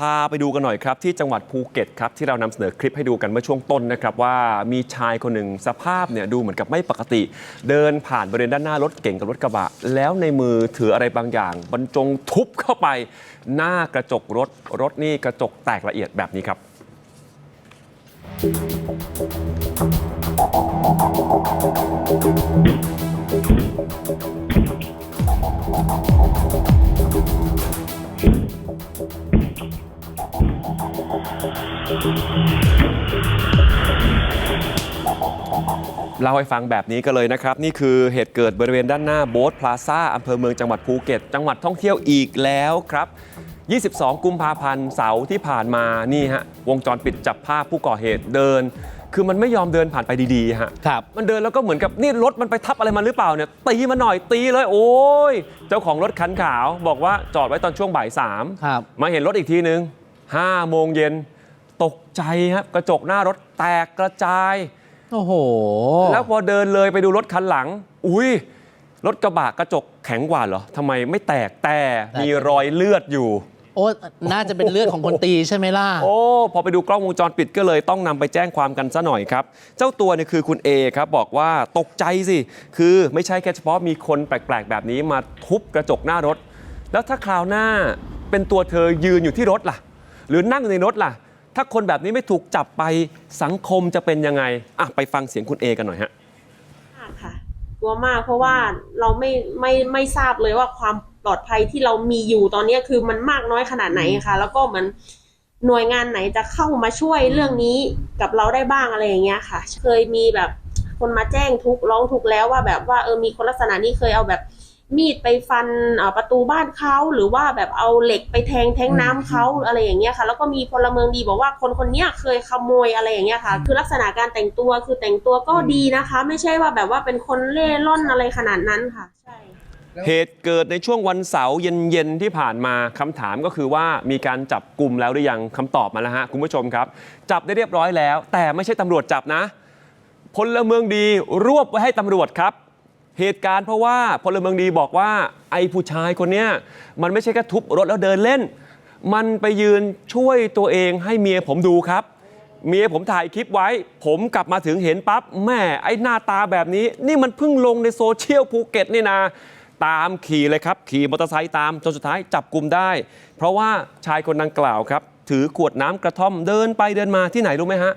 พาไปดูกันหน่อยครับ ที่จังหวัดภูเก็ตครับที่เรานำเสนอคลิปให้ดูกันเมื่อช่วงต้นนะครับว่ามีชายคนหนึ่งสภาพเนี่ยดูเหมือนกับไม่ปกติ เดินผ่านบริเวณด้านหน้ารถเก่งกับรถกระบะ แล้วในมือถืออะไรบางอย่าง บรรจงทุบเข้าไป หน้ากระจกรถรถนี่กระจกแตกละเอียดแบบนี้ครับ เล่าให้ฟังแบบนี้ก็เลยนะครับ นี่คือเหตุเกิดบริเวณด้านหน้าโบ๊ทพลาซ่าอำเภอเมืองจังหวัดภูเก็ต จังหวัดท่องเที่ยวอีกแล้วครับ 22 กุมภาพันธ์เสาร์ที่ผ่านมานี่ฮะวงจรปิดจับภาพผู้ก่อเหตุเดิน คือมันไม่ยอมเดินผ่านไปดีๆฮะครับ มันเดินแล้วก็เหมือนกับนี่รถมันไปทับอะไรมาหรือเปล่าเนี่ยตีมาหน่อยตีเลย โอ้ยเจ้าของรถคันขาว บอกว่าจอดไว้ตอนช่วงบ่ายสามครับมาเห็นรถอีกทีนึง 5 โมงเย็นตกใจครับกระจกหน้ารถแตกกระจาย โอ้โห แล้วพอเดินเลยไปดูรถคันหลัง อุ้ยรถกระบะกระจกแข็งกว่าเหรอทำไมไม่แตกแต่มีรอยเลือดอยู่ โอ้น่าจะเป็นเลือดของคนตีใช่ไหมล่ะ โอ้ พอไปดูกล้องวงจรปิดก็เลยต้องนำไปแจ้งความกันซะหน่อยครับ เจ้าตัวเนี่ยคือคุณเอครับบอกว่าตกใจสิ คือไม่ใช่แค่เฉพาะมีคนแปลกๆ แบบนี้มาทุบกระจกหน้ารถ แล้วถ้าคราวหน้าเป็นตัวเธอยืนอยู่ที่รถล่ะ หรือนั่งอยู่ในรถล่ะ ถ้าคนแบบนี้ไม่ถูกจับไปสังคมจะเป็นยังไงอะไปฟังเสียงคุณเอกันหน่อยฮะมากค่ะกลัวมากเพราะว่าเราไม่ไม่ไม่ทราบเลยว่าความปลอดภัยที่เรามีอยู่ตอนนี้คือมันมากน้อยขนาดไหนค่ะ แล้วก็เหมือนหน่วยงานไหนจะเข้ามาช่วยเรื่องนี้กับเราได้บ้างอะไรอย่างเงี้ยค่ะ เคยมีแบบคนมาแจ้งทุกข์ร้องทุกข์แล้วว่าแบบว่าเออมีคนลักษณะนี้เคยเอาแบบ มีดไปฟันเอ่อประตูบ้านเขาหรือว่าแบบเอาเหล็กไปแทงแทงน้ำเขาอะไรอย่างเงี้ยค่ะ แล้วก็มีพลเมืองดีบอกว่าคนคนเนี้ยเคยขโมยอะไรอย่างเงี้ยค่ะ คือลักษณะการแต่งตัวคือแต่งตัวก็ดีนะคะ ไม่ใช่ว่าแบบว่าเป็นคนเล่ร่อนอะไรขนาดนั้นค่ะ ใช่เหตุเกิดในช่วงวันเสาร์เย็นๆที่ผ่านมาคำถามก็คือว่ามีการจับกลุ่มแล้วหรือยังคำตอบมาแล้วฮะคุณผู้ชมครับ จับได้เรียบร้อยแล้ว แต่ไม่ใช่ตำรวจจับนะพลเมืองดีรวบไว้ให้ตำรวจครับ เหตุการณ์เพราะว่าพลเมืองดีบอกว่าไอ้ผู้ชายคนเนี้ยมันไม่ใช่แค่ทุบรถแล้วเดินเล่น มันไปยืนช่วยตัวเองให้เมียผมดูครับ เมียผมถ่ายคลิปไว้ ผมกลับมาถึงเห็นปั๊บแม่ไอ้หน้าตาแบบนี้ นี่มันเพิ่งลงในโซเชียลภูเก็ตนี่นาตามขี่เลยครับ ขี่มอเตอร์ไซค์ตามจนสุดท้ายจับกลุ่มได้ เพราะว่าชายคนดังกล่าวครับ ถือขวดน้ำกระท่อมเดินไปเดินมาที่ไหนรู้ไหมฮะ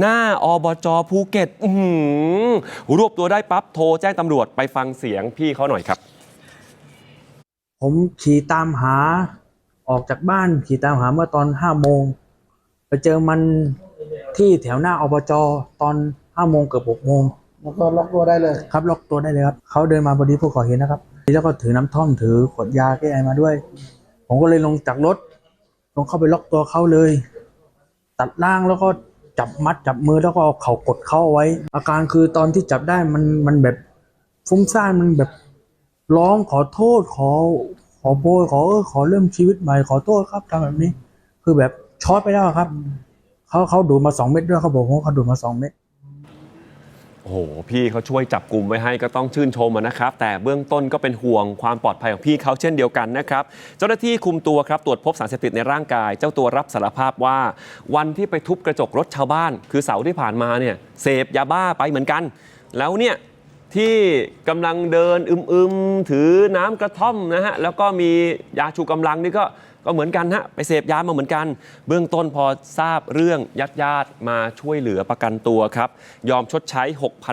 หน้าอบจภูเก็ตอื้อหือรวบตัวได้ปั๊บโทรแจ้งตำรวจไปฟังเสียงพี่เขาหน่อยครับ ผมขี่ตามหาออกจากบ้านขี่ตามหาเมื่อตอนห้าโมงไปเจอมันที่แถวหน้าอบจตอนห้าโมงเกือบหกโมงแล้วก็ล็อกตัวได้เลย ครับล็อกตัวได้เลยครับเขาเดินมาพอดีผู้ก่อเหตุนะครับแล้วก็ถือน้ำท่อมถือขวดยาแก้ไอมาด้วย ผมก็เลยลงจากรถ ลงเข้าไปล็อกตัวเขาเลย ตัดล่างแล้วก็จับมัดจับมือแล้วก็เอาเข่ากดเข้าเอาไว้ อาการคือตอนที่จับได้มันมันแบบฟุ้งซ่านมันแบบร้องขอโทษขอขอโบยขอเออขอเริ่มชีวิตใหม่ขอโทษครับทำแบบนี้ คือแบบช็อตไปแล้วครับเขาเขาดูดมาสองเม็ดด้วยเขาบอกว่าเขาดูดมาสองเม็ด โอ้โหพี่เขาช่วยจับกลุ่มไว้ให้ก็ต้องชื่นชมอะนะครับ แต่เบื้องต้นก็เป็นห่วงความปลอดภัยของพี่เขาเช่นเดียวกันนะครับ เจ้าหน้าที่คุมตัวครับตรวจพบสารเสพติดในร่างกาย เจ้าตัวรับสารภาพว่า วันที่ไปทุบกระจกรถชาวบ้าน คือเสาร์ที่ผ่านมาเนี่ยเสพยาบ้าไปเหมือนกัน แล้วเนี่ย ที่กำลังเดินอึมๆ ถือน้ำกระท่อมนะฮะ แล้วก็มียาชูกำลังนี่ก็ก็เหมือนกันฮะไปเสพยามาเหมือนกัน เบื้องต้นพอทราบเรื่องญาติญาติมาช่วยเหลือประกันตัวครับ ยอมชดใช้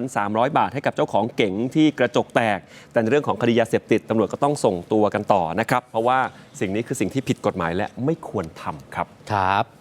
6,300 บาทให้กับเจ้าของเก๋งที่กระจกแตก แต่ในเรื่องของคดียาเสพติดตำรวจก็ต้องส่งตัวกันต่อนะครับ เพราะว่าสิ่งนี้คือสิ่งที่ผิดกฎหมายและไม่ควรทำครับครับ